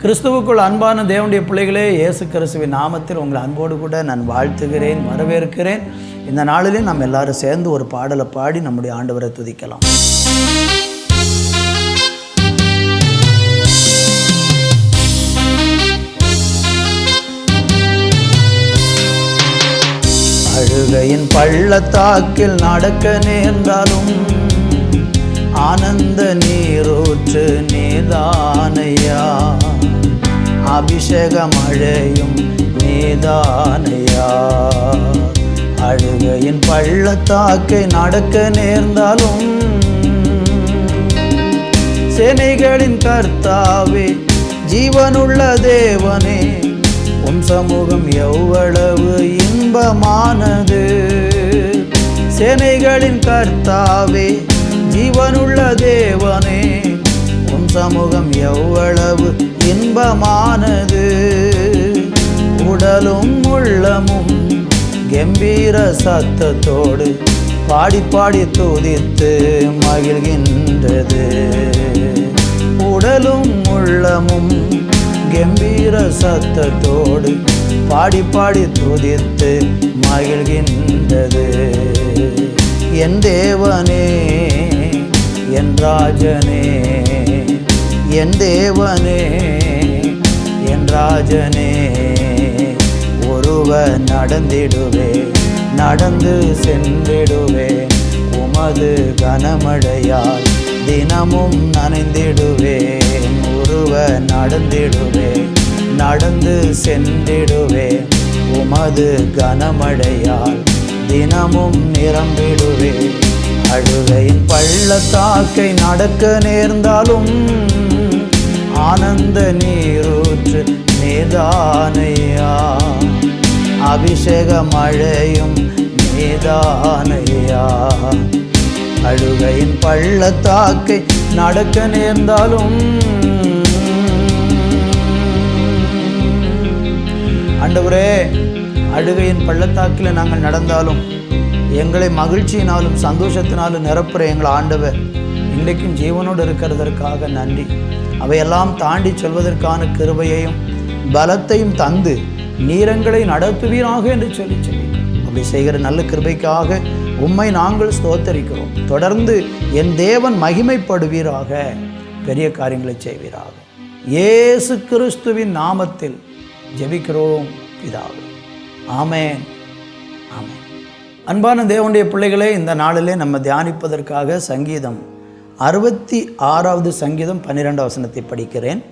கிறிஸ்துவுக்குள் அன்பான தேவனுடைய பிள்ளைகளே இயேசு கிறிஸ்துவின் நாமத்தில் உங்களை அன்போடு கூட நான் வாழ்த்துகிறேன் வரவேற்கிறேன். இந்த நாளிலே நம்ம எல்லாரும் சேர்ந்து ஒரு பாடலை பாடி நம்முடைய ஆண்டவரை துதிக்கலாம். அழுகையின் பள்ளத்தாக்கில் நடக்க நேர்ந்தாலும் அபிஷேக மழையும் நீதானையா? அழுகையின் பள்ளத்தாக்கை நடக்க நேர்ந்தாலும் சேனைகளின் கர்த்தாவே ஜீவனுள்ள தேவனே உன் சமூகம் எவ்வளவு இன்பமானது. சேனைகளின் கர்த்தாவே ஜீவனுள்ள தேவனே உன் சமூகம் எவ்வளவு இன்பமானது. உடலும் உள்ளமும் கம்பீர சத்தத்தோடு பாடி பாடி துதித்து மகிழ்கின்றது. உடலும் உள்ளமும் கம்பீர சத்தத்தோடு பாடி பாடி துதித்து மகிழ்கின்றது. என் தேவனே என் ராஜனே என் தேவனே என் ராஜனே ஒருவ நடந்திடுவே நடந்து சென்றிடுவே. உமது கனமழையால் தினமும் நனைந்திடுவேன் ஒருவ நடந்திடுவே நடந்து சென்றிடுவே. உமது கனமழையால் தினமும் நிரம்பிடுவே. அழுகையின் பள்ளத்தாக்கை நடக்க நேர்ந்தாலும் ஆனந்த நீரூற்று நீதானையா அபிஷேக மழையும் நீதானையா அழுகையின் பள்ளத்தாக்கை நடக்க நேர்ந்தாலும் ஆண்டவரே அழுகையின் பள்ளத்தாக்கில் நாங்கள் நடந்தாலும் எங்களை மகிழ்ச்சியினாலும் சந்தோஷத்தினாலும் நிரப்புற எங்களை ஆண்டவர். இன்றைக்கும் ஜீவனோடு இருக்கிறதற்காக நன்றி. அவையெல்லாம் தாண்டி செல்வதற்கான கிருபையையும் பலத்தையும் தந்து நீரங்களை நடத்துவீராக என்று சொல்லி சொல்லி அப்படி செய்கிற நல்ல கிருபைக்காக உம்மை நாங்கள் ஸ்தோத்தரிக்கிறோம். தொடர்ந்து என் தேவன் மகிமைப்படுவீராக பெரிய காரியங்களை செய்வீராக. இயேசு கிறிஸ்துவின் நாமத்தில் ஜெபிக்கிறோம் பிதாவே. ஆமேன். ஆமேன். அன்பான தேவனுடைய பிள்ளைகளே இந்த நாளிலே நம்ம தியானிப்பதற்காக சங்கீதம் அறுபத்தி ஆறாவது சங்கீதம் பன்னிரெண்டு வசனத்தை படிக்கிறேன்.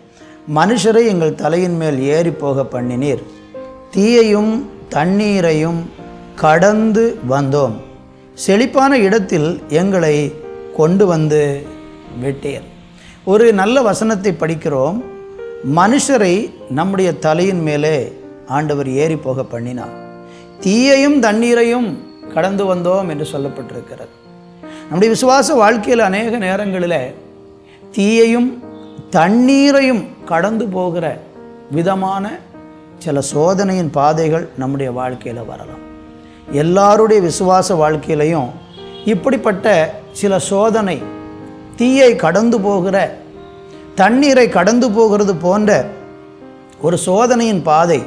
மனுஷரை எங்கள் தலையின் மேல் ஏறி போக பண்ணினீர். தீயையும் தண்ணீரையும் கடந்து வந்தோம். செழிப்பான இடத்தில் எங்களை கொண்டு வந்து விட்டீர். ஒரு நல்ல வசனத்தை படிக்கிறோம். மனுஷரை நம்முடைய தலையின் மேலே ஆண்டவர் ஏறி போக பண்ணினார். தீயையும் தண்ணீரையும் கடந்து வந்தோம் என்று சொல்லப்பட்டிருக்கிறது. நம்முடைய விசுவாச வாழ்க்கையில் அநேக நேரங்களில் தீயையும் தண்ணீரையும் கடந்து போகிற விதமான சில சோதனையின் பாதைகள் நம்முடைய வாழ்க்கையில் வரலாம். எல்லாருடைய விசுவாச வாழ்க்கையிலையும் இப்படிப்பட்ட சில சோதனை தீயை கடந்து போகிற தண்ணீரை கடந்து போகிறது போன்ற ஒரு சோதனையின் பாதை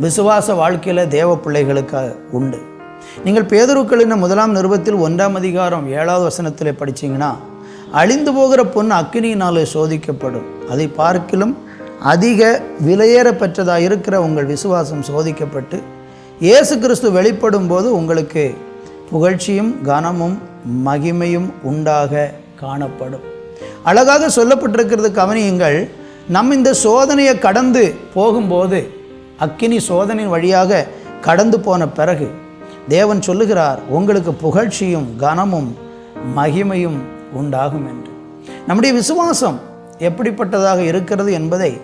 விசுவாச வாழ்க்கையில் தேவ பிள்ளைகளுக்கு உண்டு. நீங்கள் பேதருக்களின் முதலாம் நிருபத்தில் ஒன்றாம் அதிகாரம் ஏழாவது வசனத்தில் படிச்சீங்கன்னா அழிந்து போகிற பொண்ணு அக்கினியினாலே சோதிக்கப்படும். அதை பார்க்கிலும் அதிக விலையேற பெற்றதாக இருக்கிற உங்கள் விசுவாசம் சோதிக்கப்பட்டு இயேசு கிறிஸ்து வெளிப்படும் போது உங்களுக்கு புகழ்ச்சியும் கனமும் மகிமையும் உண்டாக காணப்படும். அழகாக சொல்லப்பட்டிருக்கிறது கவனியுங்கள் நம் இந்த சோதனையை கடந்து போகும்போது அக்கினி சோதனையின் வழியாக கடந்து போன பிறகு தேவன் சொல்லுகிறார் உங்களுக்கு புகழ்ச்சியும் கனமும் மகிமையும் உண்டாகும் என்று. நம்முடைய விசுவாசம் எப்படிப்பட்டதாக இருக்கிறது என்பதை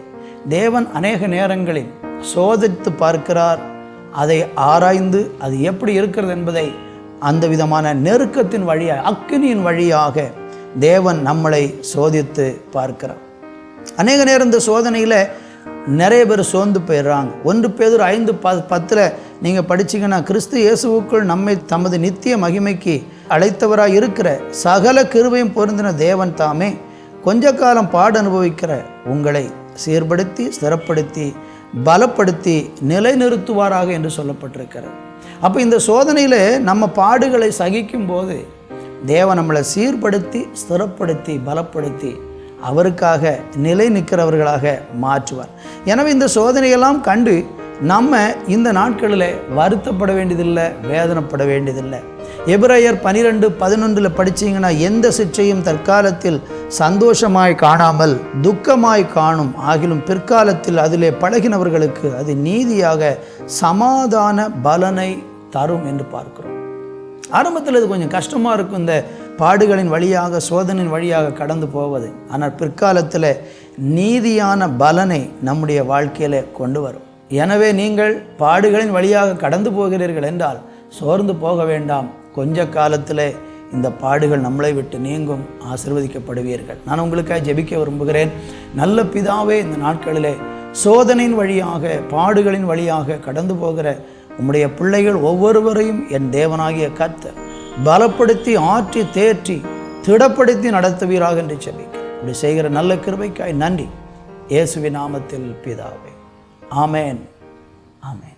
தேவன் அநேக நேரங்களில் சோதித்து பார்க்கிறார். அதை ஆராய்ந்து அது எப்படி இருக்கிறது என்பதை அந்த விதமான நெருக்கத்தின் வழியாக அக்கினியின் வழியாக தேவன் நம்மளை சோதித்து பார்க்கிறார். அநேக நேரம் இந்த சோதனையில் நிறைய பேர் சோர்ந்து போயிடுறாங்க. ஒன்று பேர் ஐந்து ப பத்தில் நீங்கள் படிச்சிங்கன்னா கிறிஸ்து இயேசுவுக்குள் நம்மை தமது நித்திய மகிமைக்கு அழைத்தவராக இருக்கிற சகல கிருவையும் பொருந்தின தேவன் தாமே. கொஞ்ச காலம் பாடு அனுபவிக்கிற உங்களை சீர்படுத்தி ஸ்திரப்படுத்தி பலப்படுத்தி நிலைநிறுத்துவாராக என்று சொல்லப்பட்டிருக்கிறார் அப்போ இந்த சோதனையில் நம்ம பாடுகளை சகிக்கும் போது தேவன் நம்மளை சீர்படுத்தி ஸ்திரப்படுத்தி பலப்படுத்தி அவருக்காக நிலை நிற்கிறவர்களாக மாற்றுவார். எனவே இந்த சோதனையெல்லாம் கண்டு நம்ம இந்த நாட்களில் வருத்தப்பட வேண்டியதில்லை வேதனைப்பட வேண்டியதில்லை. எபிரேயர் பனிரெண்டு பதினொன்றில் படிச்சீங்கன்னா எந்த சிற்றையும் தற்காலத்தில் சந்தோஷமாய் காணாமல் துக்கமாய் காணும் ஆகிலும் பிற்காலத்தில் அதிலே பழகினவர்களுக்கு அது நீதியாக சமாதான பலனை தரும் என்று பார்க்கிறோம். ஆரம்பத்தில் இது கொஞ்சம் கஷ்டமாக இருக்கும் இந்த பாடுகளின் வழியாக சோதனையின் வழியாக கடந்து போவது. ஆனால் பிற்காலத்தில் நீதியான பலனை நம்முடைய வாழ்க்கையில் கொண்டு வரும். எனவே நீங்கள் பாடுகளின் வழியாக கடந்து போகிறீர்கள் என்றால் சோர்ந்து போக வேண்டாம். கொஞ்ச காலத்தில் இந்த பாடுகள் நம்மளை விட்டு நீங்கும் ஆசிர்வதிக்கப்படுவீர்கள். நான் உங்களுக்காக ஜெபிக்க விரும்புகிறேன். நல்ல பிதாவே இந்த நாட்களிலே சோதனையின் வழியாக பாடுகளின் வழியாக கடந்து போகிற உம்முடைய பிள்ளைகள் ஒவ்வொருவரையும் என் தேவனாகிய கத்த பலப்படுத்தி ஆற்றி தேற்றி திடப்படுத்தி நடத்துவீராக என்று செபிக்கிறேன் இப்படி செய்கிற நல்ல கிருபைக்காய் நன்றி. இயேசுவின் நாமத்தில் பிதாவே. ஆமேன் ஆமேன்